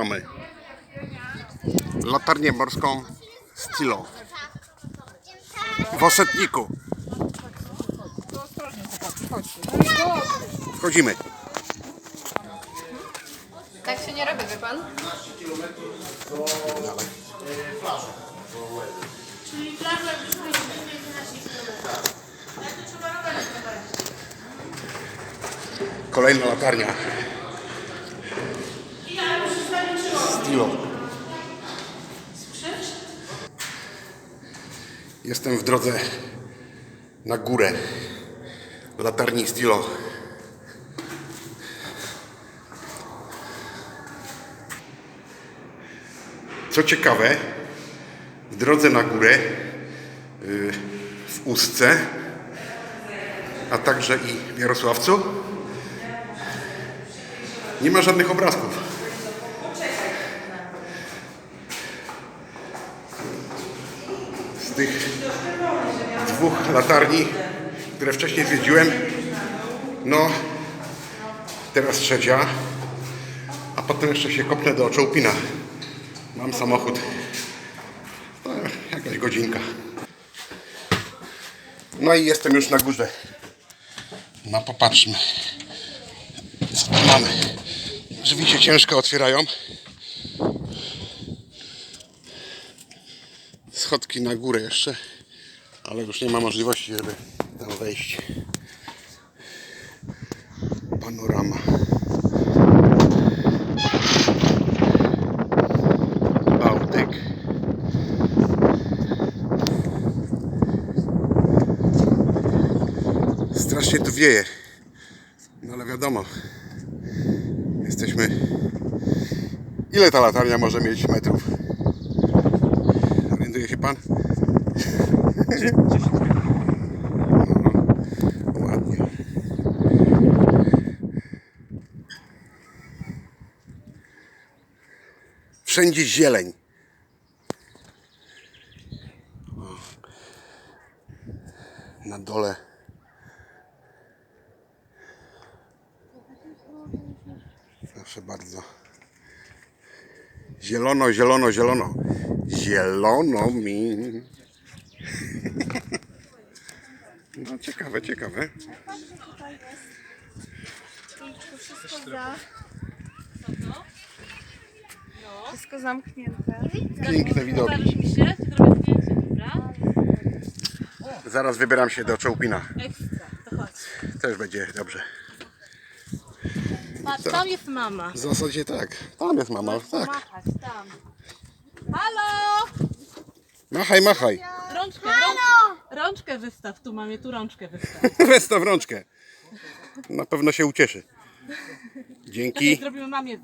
Mamy latarnię morską Stilo w Osetniku. Wchodzimy. Tak się nie robi, wie pan? Kolejna latarnia. Stilo. Jestem w drodze na górę latarni Stilo. Co ciekawe, w drodze na górę yy, w Ustce, a także i w Jarosławcu nie ma żadnych obrazków. Tych dwóch latarni, które wcześniej zwiedziłem, no teraz trzecia, a potem jeszcze się kopnę do Czołpina. Mam samochód. No, jakaś godzinka. No i jestem już na górze. No popatrzmy. Co tu mamy? Drzwi się ciężko otwierają. Schodki na górę jeszcze, ale już nie ma możliwości, żeby tam wejść. Panorama. Bałtyk. Strasznie tu wieje. No ale wiadomo, jesteśmy. Ile ta latarnia może mieć metrów? Orientuje się pan? Ładnie. Wszędzie zieleń. Na dole Proszę bardzo. Zielono, zielono, zielono. Zielono mi. No ciekawe, ciekawe. Wszystko za... Wszystko zamknięte. Piękne widoki. Zaraz wybieram się do Czołpina. Ekstra, to chodź. Też będzie dobrze. Patrz, tam jest mama. W zasadzie tak. Tam jest mama. Tak. Machać, tam. Halo! Machaj, machaj. Rączkę, rączkę, rączkę wystaw, tu mamie, tu rączkę wystaw. Westaw rączkę. Na pewno się ucieszy. Dzięki. zrobimy mamie